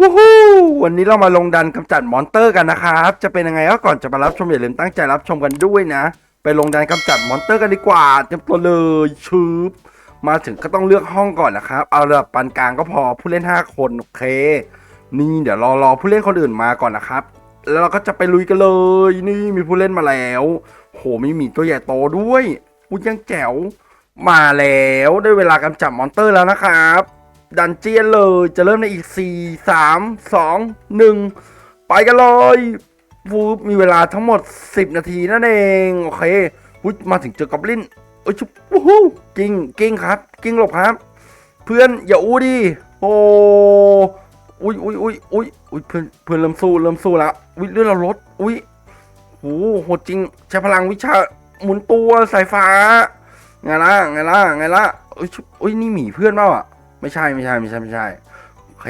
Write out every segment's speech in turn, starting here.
วู้ฮู้วันนี้เรามาลงดันกำจัดมอนเตอร์กันนะครับ จะเป็นยังไงก็ก่อนจะมารับชมอย่าลืมตั้งใจรับชมกันด้วยนะ ไปลงดันกำจัดมอนเตอร์กันดีกว่าเตรียมตัวเลยชืบมาถึงก็ต้องเลือกห้องก่อนนะครับ เอาระดับปานกลางก็พอผู้เล่น 5 คนโอเค นี่เดี๋ยวรอรอผู้เล่นคนอื่นมาก่อนนะครับ แล้วเราก็จะไปลุยกันเลย นี่มีผู้เล่นมาแล้ว โหมีหมีตัวใหญ่โตด้วยอุ้ยยังแจ๋วมาแล้วได้เวลากำจัดมอนเตอร์แล้วนะครับ ดันเจียนเลยจะเริ่มในอีก 4 3 2 1 ไปกันเลยวูมีเวลาทั้งหมด 10 นาทีนั่นเอง โอเควุ้ยมาถึงเจอกอบลินเอ้ยชุบวู้ฮู้กิ้งกิ้งครับ กิ้งหลบครับ เพื่อนอย่าอู้ดิโอ้อุ้ยอุ้ยอุ้ยอุ้ยอุ้ยเพื่อนเพื่อนเริ่มสู้เริ่มสู้แล้วอุ้ยเลือดเราลดอุ้ยโหโหดจริงใช้พลังวิชาหมุนตัวสายฟ้าไงล่ะไงล่ะไงล่ะเอ้ยชุบอุ้ยนี่หมีเพื่อนเปล่าอะ ไม่ใช่ไม่ใช่ไม่ใช่ไม่ใช่โอเค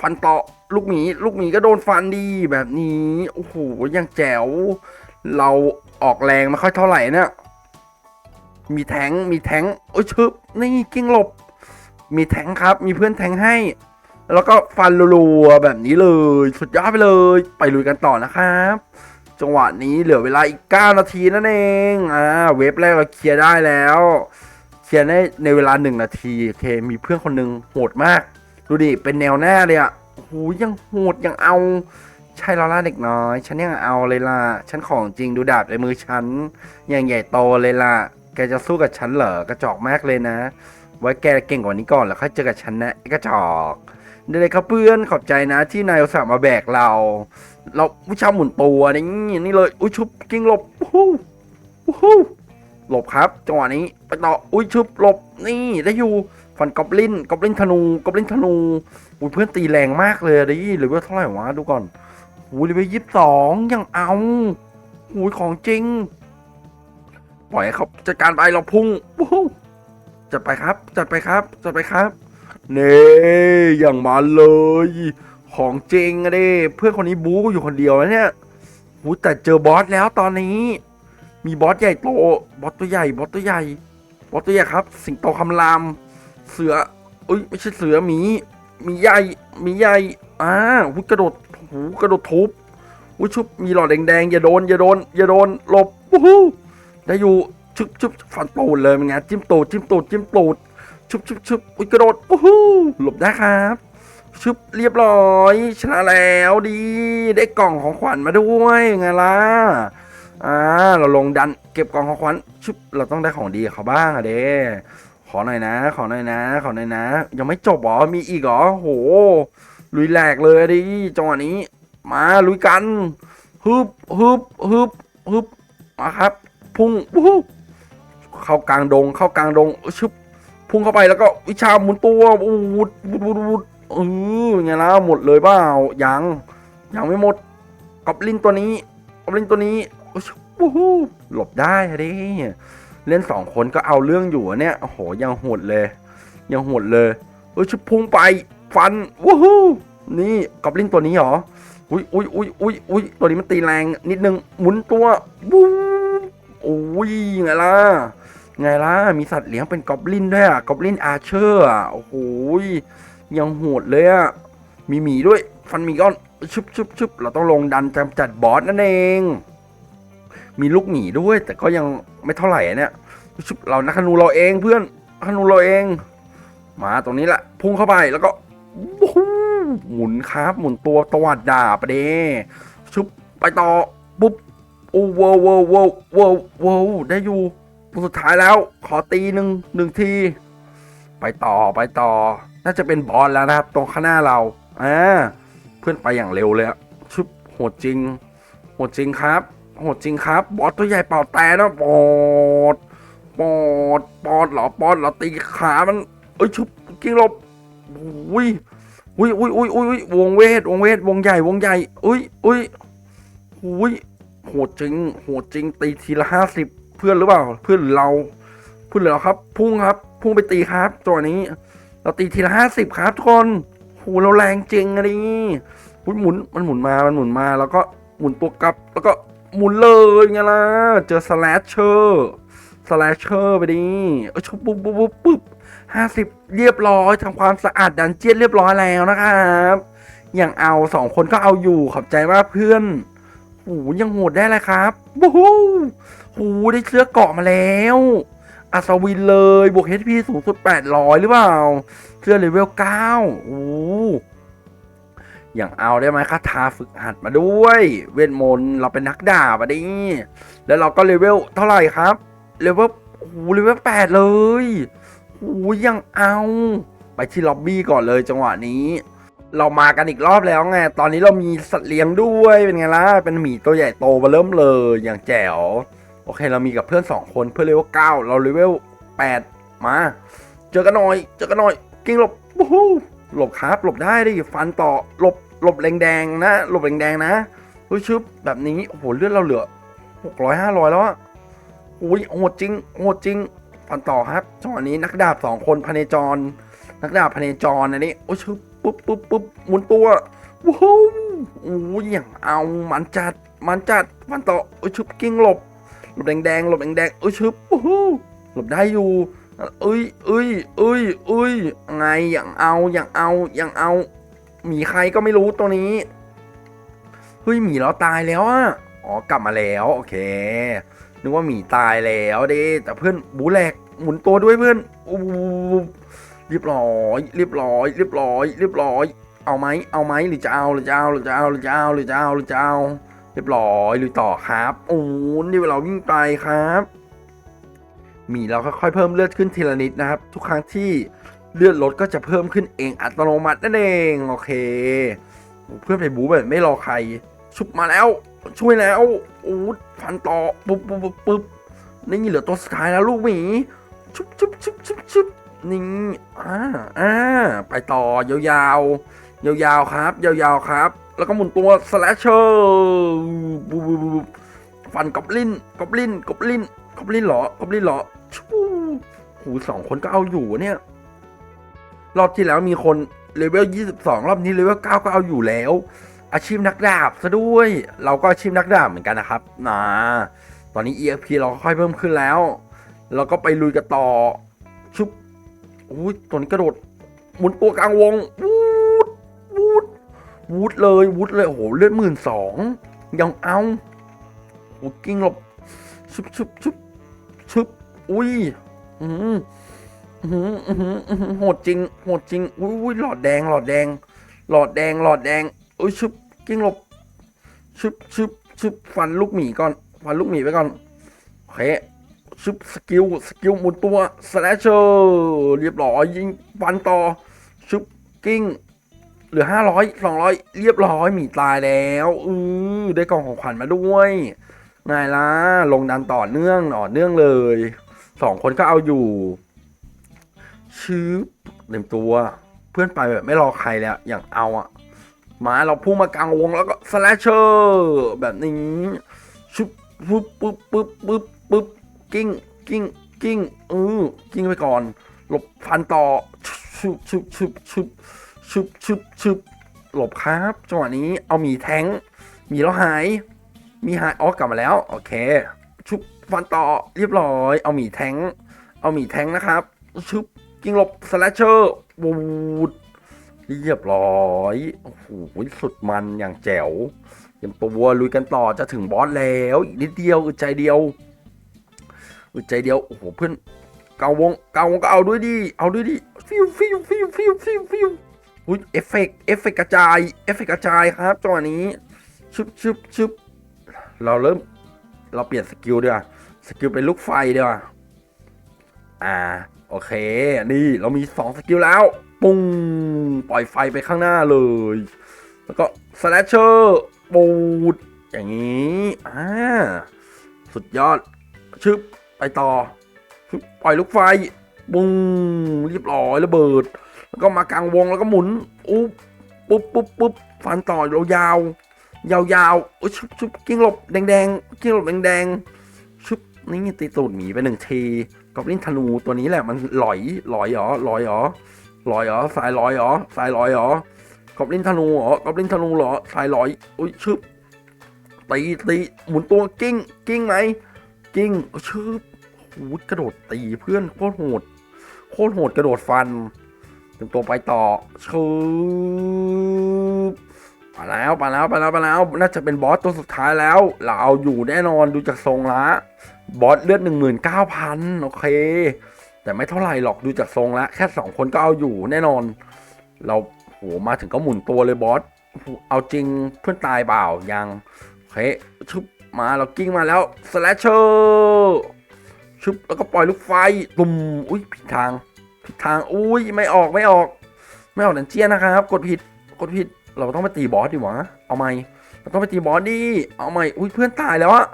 ฟันต่อลูกหมีลูกหมีก็โดนฟันดีแบบนี้โอ้โหยังแจ๋ว เราออกแรงไม่ค่อยเท่าไหร่เนี่ยมีแทงมีแทงโอ้ยชึบนี่กิ้งหลบ มีแทงครับ มีเพื่อนแทงให้ แล้วก็ฟันรัวๆแบบนี้เลย สุดยอดไปเลย ไปลุยกันต่อนะครับ จังหวะนี้เหลือเวลาอีก 9 นาทีนั่นเองอ่าเว็บแรกเราเคลียร์ได้แล้ว เคลียร์ได้ในเวลาหนึ่งนาทีโอเค มีเพื่อนคนหนึ่งโหดมาก ดูดิ เป็นแนวหน้าเลยอะ่ะโหยังโหดยังเอา ใช่ลอล่าเด็กน้อย ฉันยังเอาเลยล่ะ ฉันของจริงดูดาบในมือฉันยังใหญ่โตเลยล่ะ แกจะสู้กับฉันเหรอกระจอกมากเลยนะ ไว้แกเก่งกว่านี้ก่อนแล้วค่อยเจอกับฉันนะไอ้กระจอกได้เลยครับเพื่อนขอบใจนะ ที่นายอุตส่าห์มาแบกเรา เราวิชาหมุนตัวนี่นี่เลยอุ้ยชุบกิ้งหลบวู้ฮู้วู้ฮู้ หลบครับ จังหวะนี้ไปต่ออุ้ยชุบหลบนี่ได้อยู่ฟันกอบลินกอบลินธนูกอบลินธนูอุ้ยเพื่อนตีแรงมากเลยดิหรือว่าเท่าไหร่วะดูก่อนอุ้ยเลเวลยี่สิบสองยังเอาอุ้ยของจริงปล่อยเขาจัดการไปเราพุ่งจัดไปครับ จัดไปครับ จัดไปครับเน่อย่างมาเลย ของจริงอะดิเพื่อนคนนี้บู๊อยู่คนเดียวแล้วเนี่ยหูแต่เจอบอสแล้วตอนนี้ มีบอสใหญ่โต บอสตัวใหญ่ บอสตัวใหญ่ บอสตัวใหญ่ครับ สิงโตคำราม เสือเอ้ยไม่ใช่เสือหมีมีใหญ่มีใหญ่อ่าหุยกระโดดหูกระโดดทุบหุยชุบมีหลอดแดงๆอย่าโดนอย่าโดนอย่าโดนหลบวู้ฮู้ได้อยู่ชุบชุบฟันตูดเลยเป็นไงจิ้มตูดจิ้มตูดจิ้มตูดชุบชุบชุบอุ้ยกระโดดวู้ฮู้หลบได้ครับชุบเรียบร้อย ชนะแล้วดี ได้กล่องของขวัญมาด้วยไงล่ะ อ่าเราลงดันเก็บกองของขวัญชุบเราต้องได้ของดีเขาบ้างอะเด้ขอหน่อยนะ ขอหน่อยนะ ขอหน่อยนะ ยังไม่จบหรอ มีอีกเหรอโห ลุยแหลกเลยอะดิจังหวะนี้ มาลุยกันฮึบฮึบฮึบฮึบมาครับ พุ่งวู้เข้ากลางดง เข้ากลางดงชุบพุ่งเข้าไปแล้วก็วิชาหมุนตัววูดวูดวูดวูดเออไงล่ะหมดเลยเปล่ายังยังไม่หมดกอบลินตัวนี้กอบลินตัวนี้ วู้ฮู้หลบได้อะดิเล่นสองคนก็เอาเรื่องอยู่อะเนี่ยโอ้โหยังโหดเลย ยังโหดเลยเออชุบพุ่งไปฟันวู้ฮู้นี่กอบลินตัวนี้เหรออุ้ยอุ้ยอุ้ยอุ้ยอุ้ยตัวนี้มันตีแรงนิดนึงหมุนตัววู้โอ้ยไงล่ะไงล่ะมีสัตว์เลี้ยงเป็นกอบลินด้วยอะกอบลินอาเชอร์อะโอ้โหยังโหดเลยอะมีหมีด้วย ฟันมีก้อนชุบชุบชุบเราต้องลงดันจำจัดบอสนั่นเอง มีลูกหมีด้วย แต่ก็ยังไม่เท่าไหร่เนี่ยเรานักธนูเราเองเพื่อนนักธนูเราเอง มาตรงนี้แหละพุ่งเข้าไปแล้วก็หูหมุนครับหมุนตัวตวัดดาบเดชุบไปต่อปุ๊บโอ้ว้าวว้าวว้าวว้าวว้าวได้อยู่สุดท้ายแล้ว ขอตีหนึ่งหนึ่งที ไปต่อไปต่อ น่าจะเป็นบอสแล้วนะครับ ตรงข้างหน้าเราอ่าเพื่อนไปอย่างเร็วเลยอะชุบโหดจริง โหดจริงครับ โหดจริงครับ บอสตัวใหญ่เป่าแต่นะปอดปอดปอดเหรอปอดเหรอตีขามัน เอ้ยชุบกิ้งหลบอุ้ยอุ้ยอุ้ยอุ้ยอุ้ยอุ้ยวงเวทวงเวทวงใหญ่วงใหญ่อุ้ยอุ้ยอุ้ยโหดจริงโหดจริงตีทีละห้าสิบเพื่อนหรือเปล่า เพื่อนเราเพื่อนเราครับ พุ่งครับ พุ่งไปตีครับตัวนี้ เราตีทีละห้าสิบครับทุกคนโหเราแรงจริงอะดิอุ๊ยหมุนมันหมุนมามันหมุนมาแล้วก็หมุนตัวกลับแล้วก็ หมุนเลยไงล่ะ เจอสแลชเชอร์สแลชเชอร์ไปดิเออชุบปุ๊บปุ๊บปุ๊บปุ๊บห้าสิบเรียบร้อยทำความสะอาดดันเจียนเรียบร้อยแล้วนะครับ อย่างเอาสองคนก็เอาอยู่ขอบใจมากเพื่อนโหยังโหดได้เลยครับบู๊ฮูได้เสื้อเกาะมาแล้วอัศวินเลยบวก HP สูงสุด800 หรือเปล่าเสื้อเลเวล9โอ้ อย่างเอาได้ไหมคาถาฝึกหัดมาด้วย เวทมนต์เราเป็นนักดาบอะดิแล้วเราก็เลเวลเท่าไหร่ครับเลเวลโอ้โหเลเวล8เลยโอ้ยยังเอา ไปที่ล็อบบี้ก่อนเลยจังหวะนี้ เรามากันอีกรอบแล้วไงตอนนี้เรามีสัตว์เลี้ยงด้วยเป็นไงล่ะเป็นหมีตัวใหญ่โตมาเริ่มเลยอย่างแจ๋วโอเคเรามีกับเพื่อนสองคนเพื่อนเลเวลเก้าเราเลเวลแปดมา เจอกันหน่อย เจอกันหน่อยกิ้งหลบวู้ฮู้ หลบครับ หลบได้ดิฟันต่อหลบหลบแดงๆนะ หลบแดงๆนะเฮ้ยชึบแบบนี้โอ้โหเลือดเราเหลือหกร้อยห้าร้อยแล้วอะอุ้ยโหดจริงโหดจริงฟันต่อครับจังหวะนี้นักดาบสองคนพเนจร นักดาบพเนจรอันนี้โอ้ยชึบปุ๊บปุ๊บปุ๊บหมุนตัวว้าวโอ้ยอย่างเอามันจัดมันจัดฟันต่อโอ้ยชึบกิ้งหลบหลบแดงๆหลบแดงๆเอ้ยชึบโอ้โหหลบได้อยู่ อ้ยเอ้ยเอ้ยเอ้ยไงอย่างเอาอย่างเอาอย่างเอาหมีใครก็ไม่รู้ตัวนี้เฮ้ยหมีเราตายแล้วอะอ๋อกลับมาแล้วโอเคนึกว่าหมีตายแล้วเด้แต่เพื่อนบูแหลกหมุนตัวด้วยเพื่อนอู้เรียบร้อยเรียบร้อยเรียบร้อยเรียบร้อย เอาไหมเอาไหมหรือจะเอาหรือจะเอาหรือจะเอาหรือจะเอาหรือจะเอาหรือจะเอาเรียบร้อยลุยต่อครับโอ้นี่เราวิ่งไปครับ มีเราค่อยๆเพิ่มเลือดขึ้นทีละนิดนะครับ ทุกครั้งที่เลือดลดก็จะเพิ่มขึ้นเองอัตโนมัตินั่นเองโอเค เพื่อนไปบูแบบไม่รอใคร ชุบมาแล้ว ช่วยแล้วโอ้ฟันต่อปุ๊บปุ๊บปุ๊บปุบนี่เหลือตัวสุดท้ายแล้วลูกหมีชุบชุบชุบชุบชุบนี่อ่าอ่าไปต่อยาวๆยาวๆครับ ยาวๆครับ แล้วก็หมุนตัวสแลชเชอร์ปุบปุบปุบฟันกอบลินกอบลินกอบลินกอบลินเหรอกอบลินเหรอ หูสองคนก็เอาอยู่เนี่ย รอบที่แล้วมีคนเลเวล22รอบนี้เลเวล9ก็เอาอยู่แล้ว อาชีพนักดาบซะด้วย เราก็อาชีพนักดาบเหมือนกันนะครับนะตอนนี้ EXP เราค่อยเพิ่มขึ้นแล้ว เราก็ไปลุยกันต่อ ชุบอุ้ยตัวนี้กระโดดหมุนตัวกลางวงวูดวูดวูดเลยวูดเลยโอ้โหเลือดหมื่นสองยังเอาโอ้กิ้งหลบชุบชุบชุบชุบอุ้ย โหดจริงโหดจริงอุ้ยอุ้ยหลอดแดง หลอดแดง หลอดแดง หลอดแดงอุ้ยชุบกิ้งหลบชุบชุบชุบฟันลูกหมีก่อนฟันลูกหมีไปก่อนโอเคชุบสกิลสกิลหมุนตัวสแลชเชอร์เรียบร้อยยิงฟันต่อชุบกิ้งเหลือห้าร้อยสองร้อยเรียบร้อยหมีตายแล้วอือได้กล่องของขวัญมาด้วยไงล่ะลงดันต่อเนื่องต่อเนื่องเลย สองคนก็เอาอยู่ ชื้อเต็มตัว เพื่อนไปแบบไม่รอใครแล้ว อย่างเอาอะมาเราพุ่งมากลางวงแล้วก็สแลชเชอร์แบบนี้ชุบปุ๊บปุ๊บปุ๊บปุ๊บปุ๊บกิ้งกิ้งกิ้งเออกิ้งไปก่อน หลบฟันต่อชุบชุบชุบชุบชุบชุบชุบหลบครับจังหวะนี้เอามีแทงมีแล้วหาย มีหายอ๋อกลับมาแล้ว โอเค ชุบฟันต่อเรียบร้อย เอาหมีแทงเอาหมีแทงนะครับชุบกิงหลบสแลชเชอร์บูดเรียบร้อยโอ้โหสุดมันอย่างแจ๋วเตรียมตัวลุยกันต่อจะถึงบอสแล้วอีกนิดเดียวอึดใจเดียวอึดใจเดียวโอ้โหเพื่อนเกาวงเกาวงก็เอาด้วยดิเอาด้วยดิฟิวฟิวฟิวฟิวฟิวฟิวอุ้ยเอฟเฟกเอฟเฟกกระจายเอฟเฟกกระจายครับจังหวะนี้ชึบชึบชึบเราเริ่ม เราเปลี่ยนสกิลดีกว่าสกิลเป็นลูกไฟดีกว่าอ่า โอเค นี่เรามีสองสกิลแล้ว ปุ้งปล่อยไฟไปข้างหน้าเลย แล้วก็สแลชเชอร์ปูดอย่างนี้อ่าสุดยอด ชึบ ไปต่อ ปล่อยลูกไฟ ปุ้งเรียบร้อยระเบิด แล้วก็มากลางวงแล้วก็หมุนอุ๊บปุ๊บปุ๊บปุ๊บฟันต่อยาวๆ ยาวๆ ชุบชุบกิ้งหลบแดงๆ กิ้งหลบแดงๆ ชุบนี่ตีตูดหมีไปหนึ่งทีกอบลินธนูตัวนี้แหละมันลอยลอยเหรอลอยเหรอลอยเหรอสายลอยเหรอสายลอยเหรอกอบลินธนูเหรอกอบลินธนูเหรอสายลอยอุ้ยชุบตีตีหมุนตัวกิ้งกิ้งไหมกิ้งชุบโอ้ยกระโดดตีเพื่อนโคตรโหดโคตรโหดกระโดดฟันเต็มตัวไปต่อชุบ แล้วไปแล้วไปแล้วไปแล้ว น่าจะเป็นบอสตัวสุดท้ายแล้ว เราเอาอยู่แน่นอนดูจากทรงละบอสเลือดหนึ่งหมื่นเก้าพันโอเค แต่ไม่เท่าไหร่หรอกดูจากทรงละแค่สองคนก็เอาอยู่แน่นอน เราโหมาถึงก็หมุนตัวเลยบอสเอาจริงเพื่อนตายเปล่ายังโอเคชุบมาเรากิ้งมาแล้วสแลชเชอร์ชุบแล้วก็ปล่อยลูกไฟตุ่มอุ้ยผิดทางผิดทางอุ้ยไม่ออกไม่ออก ไม่ออกดันเจียนนะครับ กดผิดกดผิด เราต้องไปตีบอสดีวะ เอาไหมเราต้องไปตีบอสดิ เอาไหมอุ้ยเพื่อนตายแล้วอะ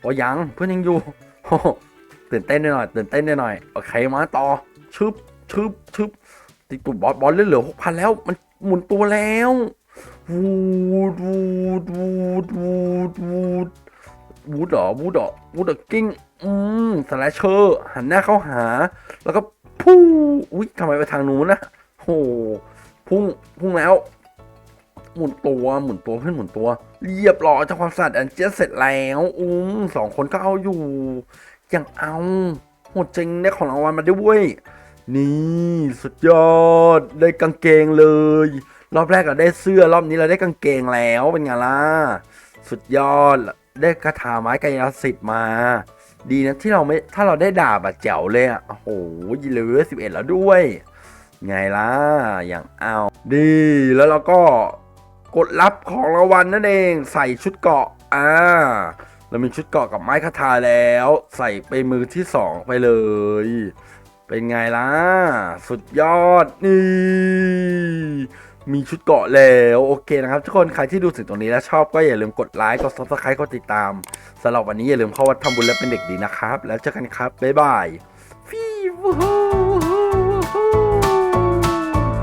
โอ้ยังเพื่อนยังอยู่ตื่นเต้นหน่อยตื่นเต้นหน่อยโอเคมาต่อชึบชึบชึบตีตุ่บอสบอสเหลือหกพันแล้ว มันหมุนตัวแล้ววูดวูดวูดวูดวูดวูดเหรอวูดเหรอวูดเหรอกิ้งอืมสแลชเชอร์หันหน้าเข้าหา แล้วก็พูอุ้ยทำไมไปทางนู้นนะโหพุ่งพุ่งแล้ว หมุนตัวหมุนตัวเพื่อนหมุนตัว เรียบร้อยจาความสะอาดอันเจียเสร็จแล้วอุ้มสองคนก็เอาอยู่ยังเอาโหดจริงได้ของรางวัลมาด้วยนี่สุดยอดได้กางเกงเลย รอบแรกเราได้เสื้อรอบนี้เราได้กางเกงแล้วเป็นไงล่ะสุดยอดได้คาถาไม้กายสิทธิ์มา ดีนะที่เราไม่ถ้าเราได้ดาบอะแจ๋วเลยอะโอ้โหเหลือสิบเอ็ดแล้วด้วย ไงล่ะอย่างเอาดีแล้วเราก็ กดรับของรางวัลนั่นเองใส่ชุดเกาะอ่าเรามีชุดเกาะกับไม้คาถาแล้ว ใส่ไปมือที่สองไปเลย เป็นไงล่ะ สุดยอดนี่มีชุดเกาะแล้วโอเคนะครับ ทุกคนใครที่ดูถึงตรงนี้แล้วชอบก็อย่าลืมกดไลค์กด subscribe กดติดตามสำหรับวันนี้อย่าลืมเข้าวัดทำบุญและเป็นเด็กดีนะครับ แล้วเจอกันครับบ๊ายบายฟีวู